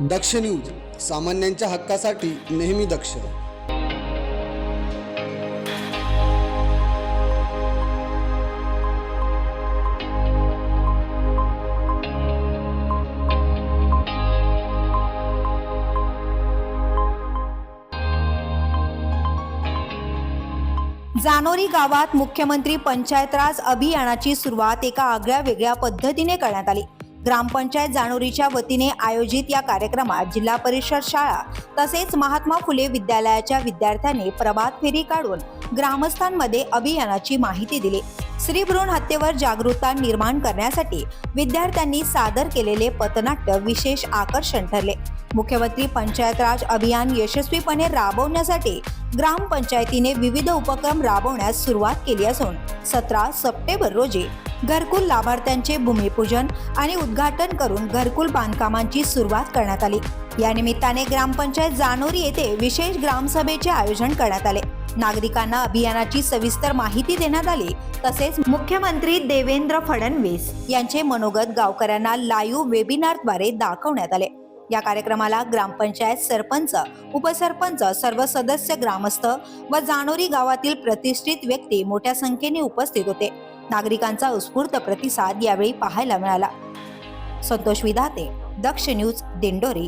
दक्ष news सामान्यांच्या हक्कासाठी नेहमी दक्ष. जानोरी गावात मुख्यमंत्री पंचायतराज अभियानाची सुरुवात एका आगळ्या वेगळ्या पद्धतीने करण्यात आली. ग्रामपंचायत जानोरीच्या वतीने आयोजित या कार्यक्रमात जिल्हा परिषद शाळा तसेच महात्मा फुले विद्यालयाच्या विद्यार्थ्यांनी प्रभात फेरी काढून ग्रामस्थांमध्ये अभियानाची माहिती दिली. स्त्री भ्रूण हत्येवर जागरूकता निर्माण करण्यासाठी विद्यार्थ्यांनी सादर केलेले पथनाट्य विशेष आकर्षण ठरले. मुख्यमंत्री पंचायत राज अभियान यशस्वीपणे राबवण्यासाठी ग्रामपंचायतीने विविध उपक्रम राबवण्यास सुरुवात केली असून सतरा सप्टेंबर रोजी घरकुल लाभार्थ्यांचे भूमिपूजन आणि उद्घाटन करून घरकुल बांधकामांची सुरुवात करण्यात आली. या निमित्ताने ग्रामपंचायत जानोरी येथे विशेष ग्रामसभेचे आयोजन करण्यात आले. नागरिकांना अभियानाची सविस्तर माहिती देण्यात आली तसेच मुख्यमंत्री देवेंद्र फडणवीस यांचे मनोगत गावकऱ्यांना लाईव्ह वेबिनारद्वारे दाखवण्यात आले. या कार्यक्रमाला ग्रामपंचायत सरपंच उपसरपंच सर्व सदस्य ग्रामस्थ व जानोरी गावातील प्रतिष्ठित व्यक्ती मोठ्या संख्येने उपस्थित होते. नागरिकांचा उत्स्फूर्त प्रतिसाद यावेळी पाहायला मिळाला. संतोष विधाते दक्ष न्यूज दिंडोरी.